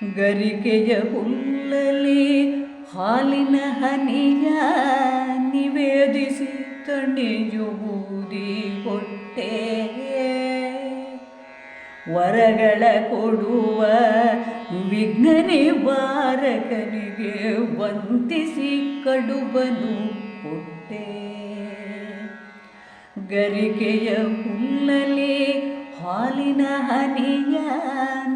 ಗರಿಕೆಯ ಹುಲ್ಲಲಿ ಹಾಲಿನ ಹನಿಯ ನಿವೇದಿಸಿ ತಣಿಯುವುದಿ ಕೊಟ್ಟೆ ವರಗಳ ಕೊಡುವ ವಿಘ್ನನೆ ವಾರಕನಿಗೆ ವಂತಿಸಿ ಕಡುಬನು ಕೊಟ್ಟೆ ಗರಿಕೆಯ ಹುಲ್ಲಲಿ ಹಾಲಿನ ಹನಿಯ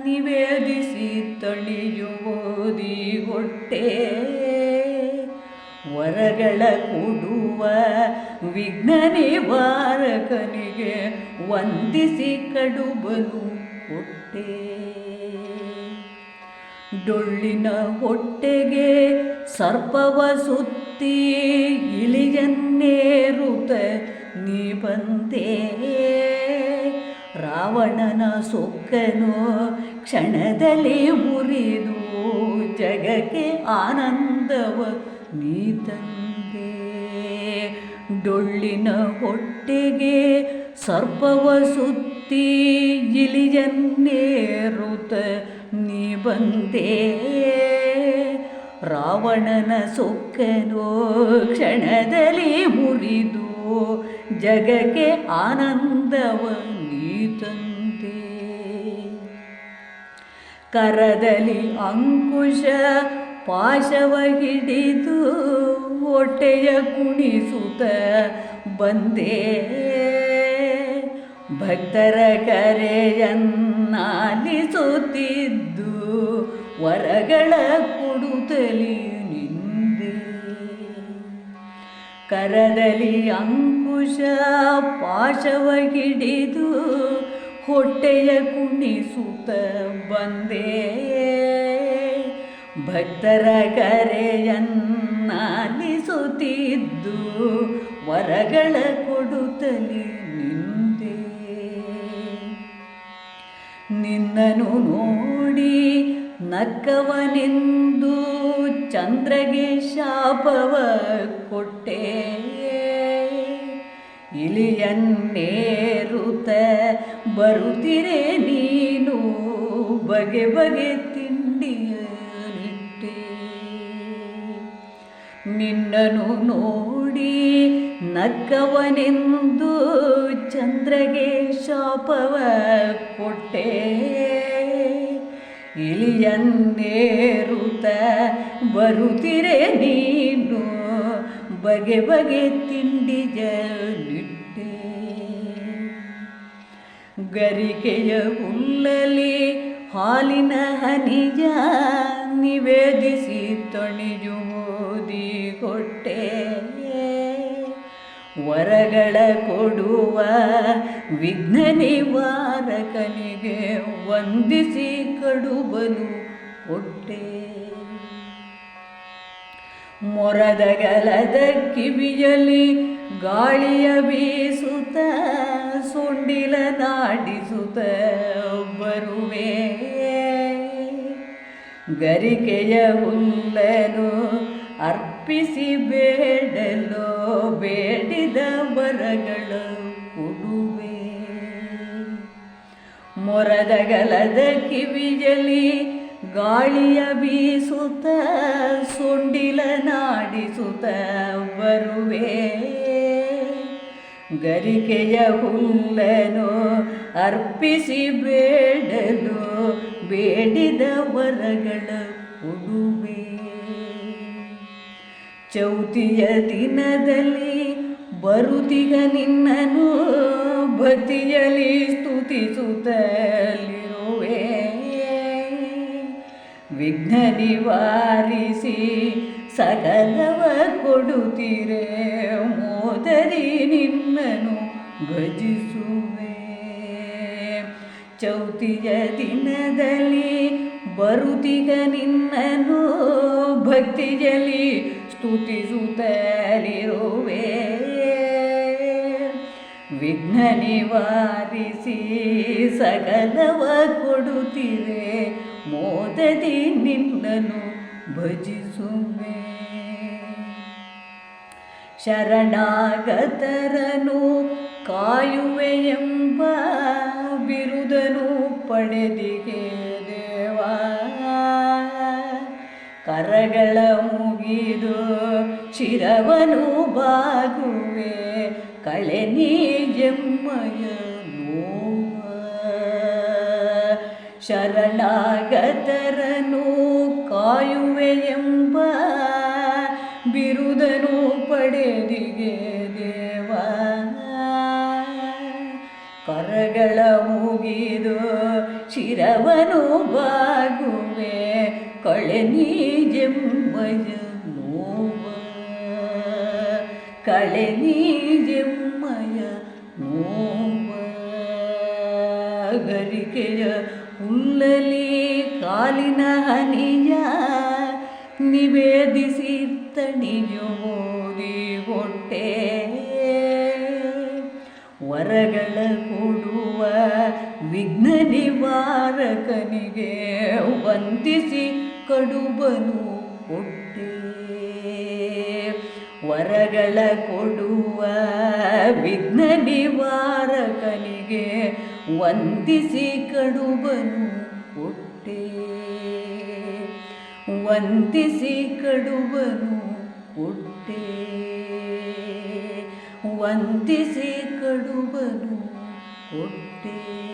ನಿವೇದಿಸಿ ತೊಳೆಯುವುದಿ ಹೊಟ್ಟೆ. ವರಗಳ ಕೊಡುವ ವಿಘ್ನ ನಿವಾರಕನಿಗೆ ವಂದಿಸಿ ಕಡುಬಲು ಹೊಟ್ಟೆ. ಡೊಳ್ಳಿನ ಹೊಟ್ಟೆಗೆ ಸರ್ಪವ ಸುತ್ತಿ ಇಳಿಯನ್ನೇರುತ್ತ ನೀ ಬಂದೆ. ರಾವಣನ ಸೊಕ್ಕನು ಕ್ಷಣದಲ್ಲಿ ಮುರಿದು ಜಗಕ್ಕೆ ಆನಂದವ ನೀ ತಂದೆ ಡೊಳ್ಳಿನ ಹೊಟ್ಟೆಗೆ ಸರ್ಪವ ಸುತ್ತಿ ಇಲಿಯನ್ನೇರುತ ನೀ ಬಂದೆ. ರಾವಣನ ಸೊಕ್ಕನು ಕ್ಷಣದಲ್ಲಿ ಮುರಿದು ಜಗಕ್ಕೆ ಆನಂದವ ಕರದಲ್ಲಿ ಅಂಕುಶ ಪಾಶವ ಹಿಡಿದು ಹೊಟ್ಟೆಯ ಕುಣಿಸುತ್ತ ಬಂದೆ. ಭಕ್ತರ ಕರೆಯನ್ನಾಲಿಸುತ್ತಿದ್ದು ವರಗಳ ಕೊಡುತ್ತಲಿ ನಿಂದೆ. ಕರದಲ್ಲಿ ಅಂಕುಶ ಪಾಶವ ಹಿಡಿದು ಹೊಟ್ಟೆಯ ಕುಣಿಸುತ್ತ ಬಂದೆ. ಭಕ್ತರ ಕರೆಯನ್ನಾಲಿಸುತ್ತಿದ್ದು ವರಗಳ ಕೊಡುತ್ತಲಿ ನಿಂದೆ. ನಿನ್ನನು ನೋಡಿ ನಕ್ಕವನೆಂದು ಚಂದ್ರಗೆ ಶಾಪವ ಕೊಟ್ಟೆ. ಇಲಿಯನ್ನೇರುತ ಬರುತ್ತಿರೆ ನೀನು ಬಗೆ ಬಗೆ ತಿಂಡಿಯಲ್ಲಿಟ್ಟೆ ನಿನ್ನನು ನೋಡಿ ನಕ್ಕವನೆಂದು ಚಂದ್ರಗೆ ಶಾಪವ ಕೊಟ್ಟೆ. ಇಲಿಯನ್ನೇರುತ ಬರುತ್ತಿರೆ ನೀನು ಬಗೆ ಬಗೆ ತಿಂಡಿ ನಿಟ್ಟೆ ಗರಿಕೆಯ ಹುಲ್ಲಲಿ ಹಾಲಿನ ಹನಿಜ ನಿವೇದಿಸಿ ತೊಣಿಯುವುದಿ ಕೊಟ್ಟೆ. ವರಗಳ ಕೊಡುವ ವಿಘ್ನ ನಿವಾರಕನಿಗೆ ವಂದಿಸಿ ಕಡುಬಲು ಕೊಟ್ಟೆ. ಮೊರದಗಲದ ಕಿವಿಯಲಿ ಗಾಳಿಯ ಬೀಸುತ್ತ ಸೊಂಡಿಲ ನಾಡಿಸುತ್ತ ಬರುವೆ. ಗರಿಕೆಯ ಹುಲ್ಲನು ಅರ್ಪಿಸಿ ಬೇಡಲು, ಬೇಡಿದ ವರಗಳ ಕೊಡುವೆ. ಮೊರದಗಲದ ಕಿವಿಯಲಿ ಗಾಳಿಯ ಬೀಸುತ್ತ ಸೊಂಡಿಲ ನಾಡಿಸುತ್ತ ಬರುವೆ. ಗರಿಕೆಯ ಹುಲ್ಲನು ಅರ್ಪಿಸಿ ಬೇಡಲು ಬೇಡಿದ ವರಗಳ ಕೊಡುವೆ ಚೌತಿಯ ದಿನದಲ್ಲಿ ಬರುತಿಗ ನಿನ್ನನು ಭಕ್ತಿಯಲಿ ಸ್ತುತಿಸುತ್ತಲಿರುವೆ. ವಿಘ್ನ ನಿವಾರಿಸಿ ಸಕಲವ ಕೊಡುತ್ತೀರೆ, ಮೋದರಿ ನಿನ್ನನು ಭಜಿಸುವೆ ಚೌತಿಯ ದಿನದಲ್ಲಿ ಬರುತ್ತಿಗ ನಿನ್ನನು ಭಕ್ತಿಯಲ್ಲಿ ಸ್ತುತಿಸುತ್ತಲಿರುವೆ. ವಿಘ್ನ ನಿವಾರಿಸಿ ಸಕಲವ ಕೊಡುತ್ತಿರೆ ಮೋದದಿ ನಿನ್ನನು ಭಜಿಸುವೆ. ಶರಣಾಗತರನು ಕಾಯುವೆ ಎಂಬ ಬಿರುದನು ಪಡೆದಿಗೆ ದೇವ. ಕರಗಳ ಮುಗಿದು ಶಿರವನು ಬಾಗುವೆ. ಕಳೆ ನೀಜಮ್ಮಯ ನೋವ ಶರಣಾಗತರನು ಕಾಯುವೆ ಎಂಬ ಬಿರುದನು ಪಡೆದಿಗೆ ದೇವ ಕರಗಳ ಮುಗಿದು ಶಿರವನು ಬಾಗುವೆ, ಕಳೆ ನೀಜೆಂಬಯ ನೋವ ಕಳೆ ನೀಜೆಂಬಯ ನೋವ ಗರಿಕೆಯ ಹುಲ್ಲಲಿ ಕಾಲಿನ ಹನಿಯ ನಿವೇದಿಸಿ ತಣಿಯು ಹೊಟ್ಟೆ. ವರಗಳ ಕೊಡುವ ವಿಘ್ನ ನಿವಾರಕನಿಗೆ ವಂತಿಸಿ ಕಡುಬನು ಕೊಟ್ಟೆ ವರಗಳ ಕೊಡುವ ವಿಘ್ನ ನಿವಾರಕನಿಗೆ ವಂದಿಸಿ ಕಡುಬನು ಕೊಟ್ಟೆ. ವಂದಿಸಿ ಕಡುಬನು ಕೊಟ್ಟೆ. ವಂದಿಸಿ ಕಡುಬನು ಕೊಟ್ಟೆ.